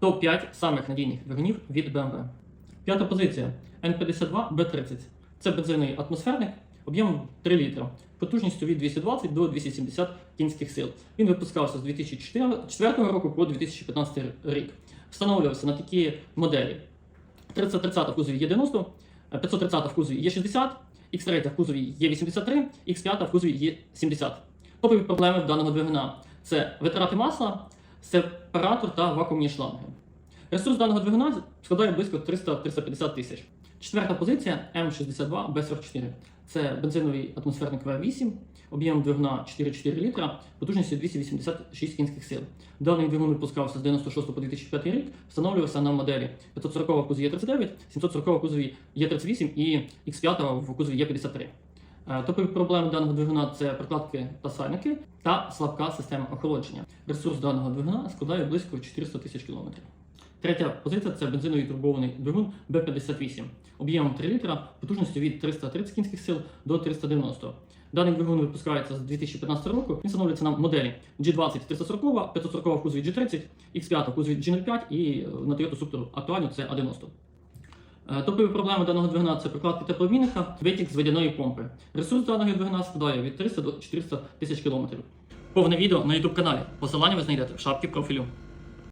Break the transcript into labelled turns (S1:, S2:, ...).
S1: Топ-5 самих надійних двигунів від BMW. П'ята позиція N52B30. Це бензиновий атмосферник об'ємом 3 літра, потужністю від 220 до 270 кінських сил. Він випускався з 2004 року по 2015 рік. Встановлювався на такі моделі: 330 в кузові Е90, 530 в кузові Е60, X3 в кузові Е83, X5 в кузові Е70. Топові проблеми в даного двигуна це витрати масла, сепаратор та вакуумні шланги. Ресурс даного двигуна складає близько 300-350 тисяч. Четверта позиція М62 Б44. Це бензиновий атмосферник В8, об'єм двигуна 4,4 літра, потужністю 286 кінських сил. Даний двигун випускався з 96 по 2005 рік, встановлювався на моделі 540 в кузові Е39, 740 в кузові Е38 і X5 в кузові Е53. Е, Топові проблеми даного двигуна це прокладки та сальники та слабка система охолодження. Ресурс даного двигуна складає близько 400 тисяч кілометрів. Третя позиція це бензиновий турбований двигун Б58, об'ємом 3 літра, потужністю від 330 кінських сил до 390. Даний двигун випускається з 2015 року. Він встановлюється на моделі G20 340, 540 в кузові G30, X5 в кузові G05 і на Toyota Supra актуально це A90. Е, Топові проблеми даного двигуна це прокладки тепловійника, витік з водяної помпи. Ресурс даного двигуна складає від 300 до 400 тисяч кілометрів. Повне відео на YouTube каналі. Посилання ви знайдете в шапці профілю.